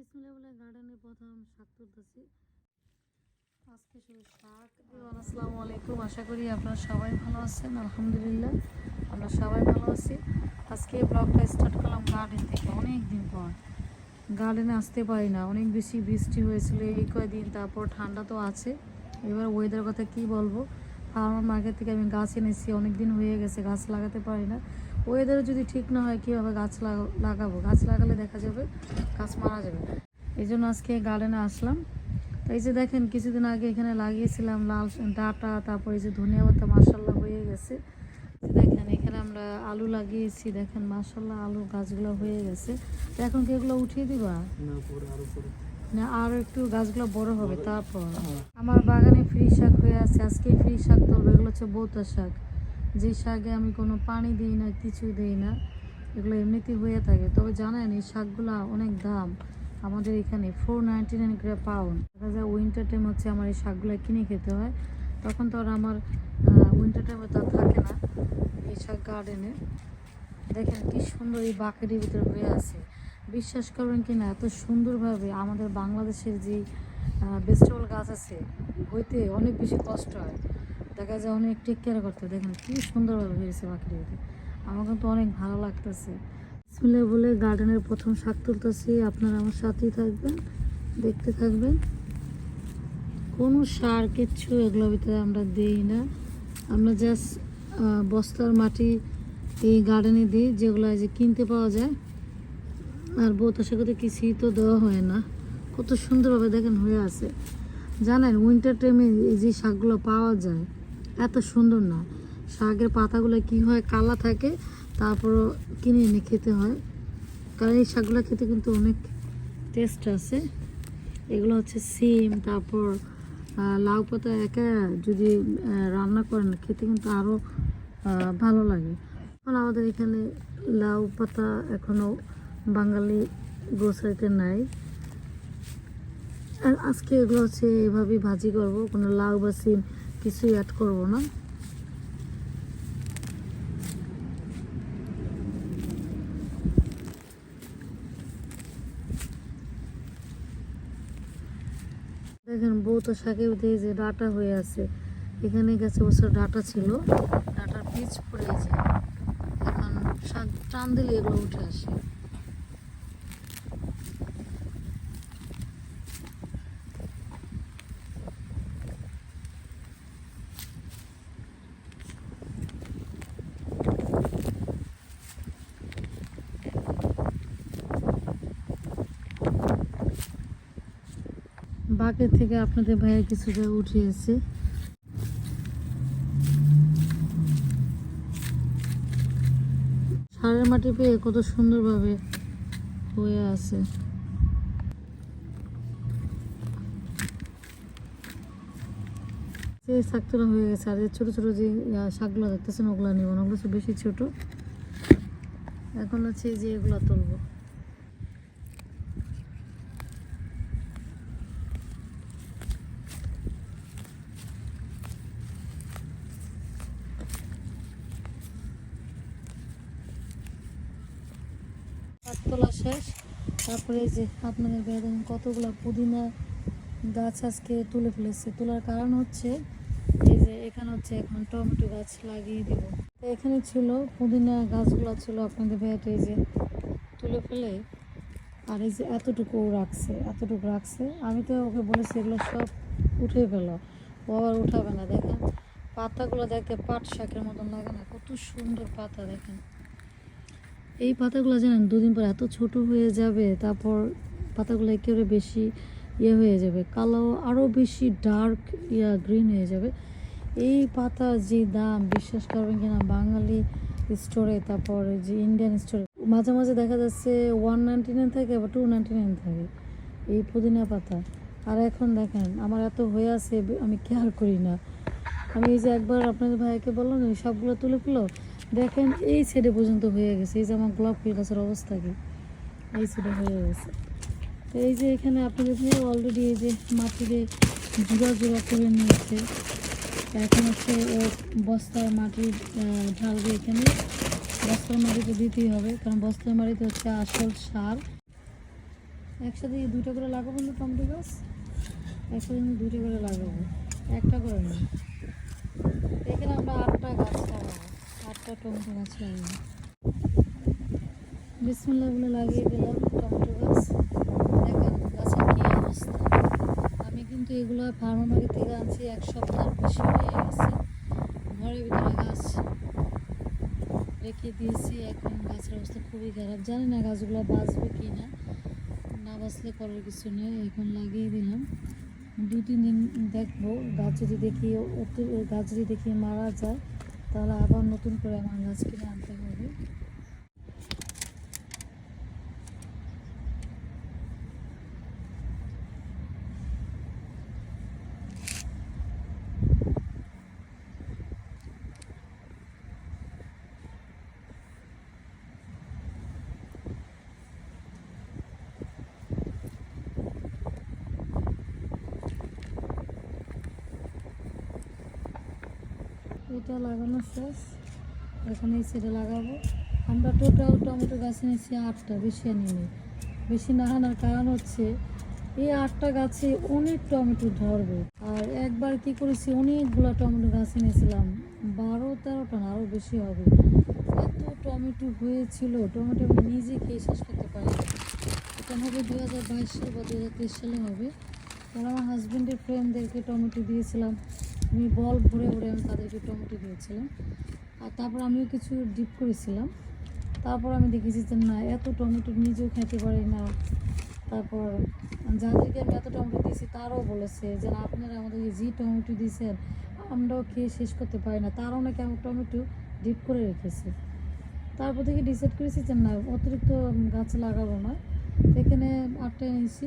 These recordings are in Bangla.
বিসমিল্লাহ গার্ডেনে প্রথম শাক তুলতেছি। আজকে শুধু শাক। আসসালামু আলাইকুম। আশা করি আপনারা সবাই ভালো আছেন। আলহামদুলিল্লাহ, আমরা সবাই ভালো আছি। আজকে ব্লগটা স্টার্ট করলাম গার্ডেন থেকে। অনেক দিন পর গার্ডেনে আসতে পারি না। অনেক বেশি বৃষ্টি হয়েছিল এই কয়দিন, তারপর ঠান্ডা তো আছে। এবার ওয়েদার কথা কি বলব? ফার্মার মার্কেট থেকে আমি গাছ এনেছি অনেক দিন হয়ে গেছে, গাছ লাগাতে পারি না। ওয়েদার যদি ঠিক না হয় কীভাবে গাছ লাগা- লাগাবো? গাছ লাগালে দেখা যাবে গাছ মারা যাবে। এই জন্য আজকে গার্ডেনে আসলাম। তো এই যে দেখেন কিছুদিন আগে এখানে লাগিয়েছিলাম লাল ডাটা তারপরে এই যে ধনিয়া পাতা মাসাল্লাহ হয়ে গেছে। দেখেন এখানে আমরা আলু লাগিয়েছি দেখেন মাসাল্লাহ আলু গাছগুলো হয়ে গেছে। তো এখন কি এগুলো উঠিয়ে দিবা? না আরও পরে। না আরও একটু গাছগুলো বড় হবে তারপর। আমার বাগানে ফ্রি শাক হয়ে আছে আজকে ফ্রি শাক তুলবো এগুলো হচ্ছে বৌতা শাক। যে শাকে আমি কোনো পানি দিই না, কিছু দিই না। এগুলো এমনিতেই হয়ে থাকে। তবে জানেন, এই শাকগুলো অনেক দাম। আমাদের এখানে ফোর নাইনটি নাইন করে পাউন্ড দেখা যায় উইন্টার টাইম হচ্ছে আমার এই শাকগুলো কিনে খেতে হয়। তখন তো আর আমার উইন্টার টাইমে তো থাকে না এই শাক গার্ডেনে দেখেন কি সুন্দর এই বাকেটের ভিতরে হয়ে আছে। বিশ্বাস করবেন কি না এত সুন্দরভাবে আমাদের বাংলাদেশের যে ভেজিটেবল গাছ আছে, হইতে অনেক বেশি কষ্ট হয়। দেখা যায় অনেক টেক কেয়ার করতে। দেখেন কি সুন্দরভাবে হয়েছে ভিতরে আমার কিন্তু অনেক ভালো লাগতেছে। স্কুলে বলে গার্ডেনের প্রথম শাক তুলতেছি। আপনারা আমার সাথেই থাকবেন, দেখতে থাকবেন। কোনো সার কিচ্ছু এগুলোর ভিতরে আমরা দিই না। আমরা জাস্ট বস্তার মাটি এই গার্ডেনে দিই, যেগুলো যে কিনতে পাওয়া যায়। আর বোতা শাকতে কিছুই তো দেওয়া হয় না। কত সুন্দরভাবে দেখেন হয়ে আছে। জানেন উইন্টার টাইমে এই যে শাকগুলো পাওয়া যায় এত সুন্দর না। শাকের পাতাগুলো কি হয়, কালা থাকে তারপর কিনে এনে খেতে হয়। কারণ এই শাকগুলো খেতে কিন্তু অনেক টেস্ট আছে। এগুলো হচ্ছে সিম, তারপর লাউ পাতা একা যদি রান্না করেন, খেতে কিন্তু আরও ভালো লাগে। এখন আমাদের এখানে লাউ পাতা এখনও বাঙালি গ্রোসারিতে নাই। আর আজকে এগুলো হচ্ছে এভাবেই ভাজি করব, কোনো লাউ বা সিম। কিছুই অ্যাড করব না। দেখেন, বউ তো শাকের ভিতরে যে ডাটা হয়ে আছে, এখানে গেছে বছর ডাটা ছিল, ডাটার পিচ পড়ে যায় এখন শাক টান দিলে এগুলো উঠে আসে। বাকের থেকে আপনাদের ভাইয়া কিছুটা উঠিয়েছে। সারের মাটি পেয়ে কত সুন্দরভাবে হয়ে আছে। সেই শাকগুলো হয়ে গেছে, আর ছোট ছোট যে শাকগুলো দেখতেছেন, ওগুলো নিব না, ওগুলো বেশি ছোট। এখন হচ্ছে যে এগুলো তুলবো। শাক তোলা শেষ। তারপরে যে আপনাদের বেদন কতগুলো পুদিনা গাছ আজকে তুলে ফেলেছে। তোলার কারণ হচ্ছে এই যে এখানে হচ্ছে এখন টমেটো গাছ লাগিয়ে দেব। এখানে ছিল পুদিনা গাছগুলো ছিল আপনাদের বেয়াতে এই যে তুলে ফেলে। আর এই যে এতটুকু রাখছে এতটুকু রাখছে। আমি তো ওকে বলেছি এগুলো সব উঠে ফেলো। ও আবার উঠাবে না। দেখেন, পাতাগুলো দেখতে পাট শাকের মতন লাগে না। কত সুন্দর পাতা দেখেন। এই পাতাগুলো জানেন, দুদিন পর এত ছোট হয়ে যাবে, তারপর পাতাগুলো একেবারে বেশি ইয়ে হয়ে যাবে কালো আরও বেশি ডার্ক ইয়া গ্রিন হয়ে যাবে। এই পাতা যে দাম, বিশ্বাস করবেন কিনা, বাঙালি স্টোরে তারপর যে ইন্ডিয়ান স্টোরে মাঝে মাঝে দেখা যাচ্ছে ওয়ান নাইনটি নাইন থাকে বা টু নাইনটি নাইন থাকে, এই পুদিনা পাতা। আর এখন দেখেন, আমার এত হয়ে আছে, আমি কেয়ার করি না। আমি এই যে একবার আপনাদের ভাইকে বললাম সবগুলো তুলে ফেলো দেখেন এই সাইডে পর্যন্ত হয়ে গেছে। এই যে আমার গোলাপ ফুল গাছের অবস্থা কি? এই সাইডে হয়ে গেছে। তো এই যে এখানে আপনাদের ভাই অলরেডি এই যে মাটিতে জোড়া জোড়া করে নিয়েছে এখন হচ্ছে বস্তার মাটি আহ, ঢালবে এখানে বস্তার মাটিতে দিতেই হবে কারণ বস্তার মাটিতে হচ্ছে আসল সার। একসাথে দুইটা করে লাগাবো না টমেটো গাছ? একসাথে দুইটা করে লাগাবো। একটা করে না এখানে আমরা আটটা গাছ লাগাবো। টমেটো গাছ লাগাবো বিসমুল্লাহ বলে লাগিয়ে দিলাম, টমেটো গাছ। দেখেন আমি কিন্তু এগুলো ফার্মার মার্কেট থেকে আনছি, এক সপ্তাহ বেশি হয়ে গেছে। ঘরের ভিতরে গাছ রেখে দিয়েছি, এখন গাছের অবস্থা খুবই খারাপ। জানি না গাছগুলো বাঁচবে কি না না বাঁচলে করার কিছু নেই, এখন লাগিয়ে দিলাম। দু তিন দিন দেখব, গাছ যদি দেখি গাছ যদি দেখি মারা যায় তাহলে আবার নতুন করে আমার গাছ কিনে আনতে এটা লাগানো শেষ। এখন এই সাইডে লাগাবো। আমরা টোটাল টমেটো গাছ নিয়েছি আটটা, বেশি আনিনি বেশি না আনার কারণ হচ্ছে, এই আটটা গাছে অনেক টমেটো ধরবে। আর একবার কি করেছি, অনেকগুলো টমেটো গাছ এনেছিলাম। বারো, তেরোটা না আরও বেশি হবে। এত টমেটো হয়েছিল, টমেটো আমি নিজে খেয়ে শেষ করতে পারি এটা হবে দু হাজার বাইশ সাল বা দু হাজার তেইশ সালে হবে। আমার হাজব্যান্ডের ফ্রেন্ডদেরকে টমেটো দিয়েছিলাম। আমি বল ভরে ভরে আমি তাদেরকে টমেটো দিয়েছিলাম। আর তারপর আমিও কিছু ডিপ করেছিলাম। তারপর আমি দেখেছি যে না, এত টমেটো নিজেও খেতে পারি না। তারপর যাদেরকে আমি এত টমেটো দিয়েছি, তারাও বলেছে যে, আপনারা আমাদেরকে যে টমেটো দিয়েছেন, আমরাও খেয়ে শেষ করতে পারি না। তারাও নাকি আমার টমেটো ডিপ করে রেখেছে। তারপর থেকে ডিসাইড করেছি যে না, অতিরিক্ত গাছ লাগাবো না। এখানে আটটা এনেছি।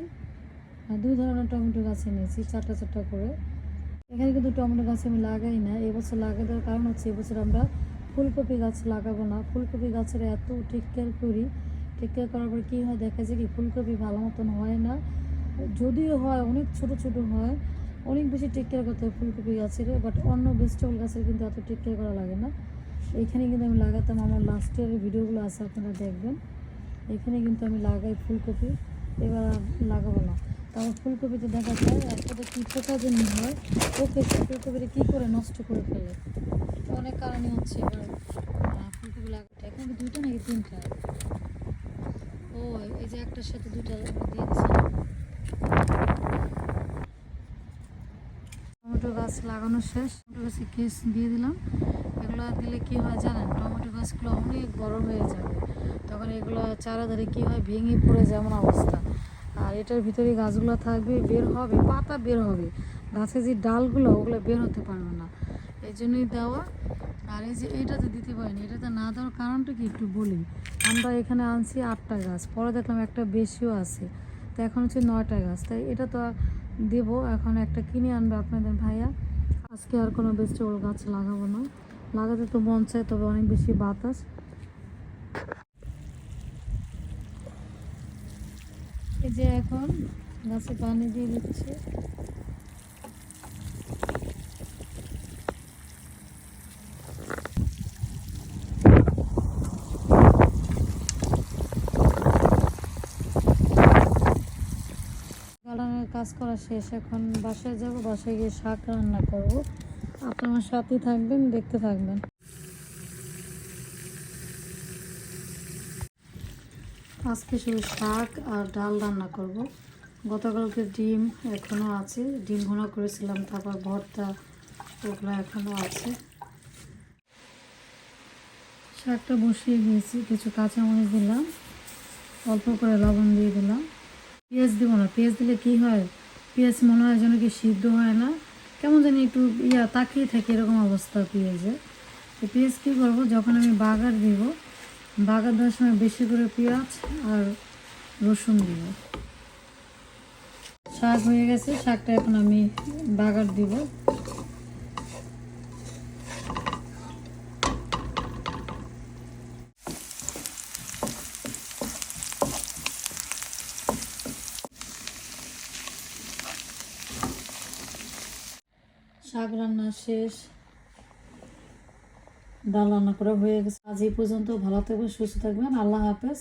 দুই ধরনের টমেটো গাছ এনেছি, চারটা চারটা করে। এখানে কিন্তু টমেটো গাছ আমি লাগাই না। এবছর লাগাই দেওয়ার কারণ হচ্ছে এবছর আমরা ফুলকপি গাছ লাগাবো না। ফুলকপি গাছের এত টেক কেয়ার করি। টেক কেয়ার করার পর কী হয়, দেখা যায় কি ফুলকপি ভালো মতন হয় না। যদিও হয়, অনেক ছোট ছোট হয়। অনেক বেশি টেক কেয়ার করতে হয় ফুলকপি গাছের বাট অন্য ভেজিটেবল গাছের কিন্তু এত টেক কেয়ার করা লাগে না। এখানে কিন্তু আমি লাগাতাম আমার লাস্ট ইয়ারের ভিডিওগুলো আছে, আপনারা দেখবেন। এখানে কিন্তু আমি লাগাই ফুলকপি, এবার লাগাবো না। তারপর ফুলকপিতে দেখা যায় একটা কি পোকা জন্য হয়, ওকে ফুলকপিটা কী করে নষ্ট করে ফেলে? অনেক কারণে হচ্ছে এবার ফুলকপি লাগাতে এখন কি দুইটা নাকি তিনটা? ও, এই যে একটার সাথে দুইটা দিয়ে দিচ্ছি টমেটো গাছ লাগানো শেষ। টমেটো গাছে কেস দিয়ে দিলাম। এগুলো দিলে কি হয় জানেন? টমেটো গাছগুলো অনেক বড় হয়ে যাবে। তখন এগুলো চারা চারাধারে কি হয়? ভেঙে পড়ে যেমন অবস্থা। আর এটার ভিতরে গাছগুলো থাকবে, বের হবে, পাতা বের হবে। গাছের যে ডালগুলো, ওগুলো বের হতে পারবে না। এই জন্যই দেওয়া। আর এই যে এইটাতে দিতে পারিনি, এটাতে না দেওয়ার কারণটা কি একটু বলি? আমরা এখানে আনছি আটটা গাছ, পরে দেখলাম একটা বেশিও আছে। তো এখন হচ্ছে নয়টা গাছ। তাই এটা তো দেবো, এখন একটা কিনে আনবে আপনাদের ভাইয়া। আজকে আর কোনো ভেজিটেবল গাছ লাগাবো না। লাগাতে তো মন চায়, তবে অনেক বেশি বাতাস। এই যে এখন গাছে পানি দিয়ে দিচ্ছে। কাজ করা শেষ, এখন বাসায় যাব, বাসায় গিয়ে শাক রান্না করব। আপনার সাথে থাকবেন, দেখতে থাকবেন। আজকে শুধু শাক আর ডাল রান্না করব। গতকালকে ডিম এখনও আছে। ডিম ভুনা করেছিলাম, তারপর ভর্তা, ওগুলো এখনও আছে। শাকটা বসিয়ে দিয়েছি, কিছু কাঁচামরিচ দিলাম, অল্প করে লবণ দিয়ে দিলাম। পেঁয়াজ দিব না, পেঁয়াজ দিলে কি হয়? পেঁয়াজ মনে হয় যেন কি সিদ্ধ হয় না। কেমন জানি একটু ইয়া তাকিয়ে থাকে এরকম অবস্থা পেঁয়াজে। তো পেঁয়াজ কী করব? যখন আমি বাগার দিব বাগার দেওয়ার সময় বেশি করে পেঁয়াজ আর রসুন দিব। শাক হয়ে গেছে, শাকটা এখন আমি বাগার দিব। শাক রান্না শেষ। ডাল রান্না করা হয়ে গেছে। আজ এই পর্যন্ত ভালো থাকবেন সুস্থ থাকবেন। আল্লাহ হাফেজ।